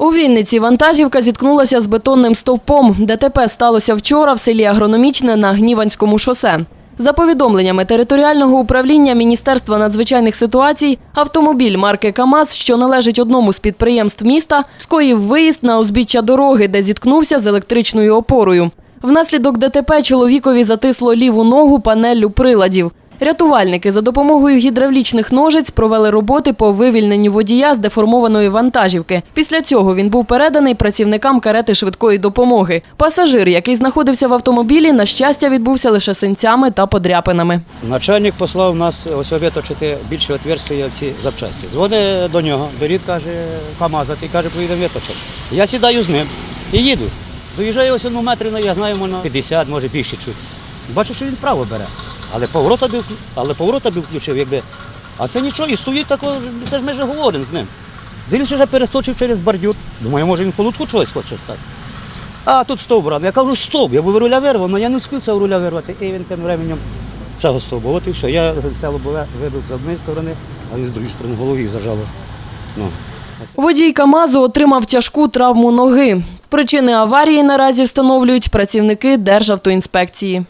У Вінниці вантажівка зіткнулася з бетонним стовпом. ДТП сталося вчора в селі Агрономічне на Гніванському шосе. За повідомленнями територіального управління Міністерства надзвичайних ситуацій, автомобіль марки КАМАЗ, що належить одному з підприємств міста, скоїв виїзд на узбіччя дороги, де зіткнувся з електричною опорою. Внаслідок ДТП чоловікові затисло ліву ногу панеллю приладів. Рятувальники за допомогою гідравлічних ножиць провели роботи по вивільненню водія з деформованої вантажівки. Після цього він був переданий працівникам карети швидкої допомоги. Пасажир, який знаходився в автомобілі, на щастя, відбувся лише синцями та подряпинами. Начальник послав нас ось виточити більше отверстия в ці запчасті. Дзвонить до нього, дорід каже, КАМАЗа, каже, поїдемо виточити. Я сідаю з ним і їду. Доїжджаю ось ну, метрів, на, я знаю, можна 50, може більше чуть. Бачу, що він право бере. Але поворота би, але поворота би включив, якби. А це нічого, і стоїть тако, це ж ми вже говоримо з ним. Дивлюся, вже перескочив через бордюр. Думаю, може він колодку чогось хоче стати. А тут стовп брат. Я кажу, стоп, я був руля вирвав, але я не встиг цього руля вирвати. І він тим временем цього стовпу. От і все. Я лобове вибив з однієї сторони, а він з другої сторони голові зажало. Ну. Водій КАМАЗу отримав тяжку травму ноги. Причини аварії наразі встановлюють працівники Державтоінспекції.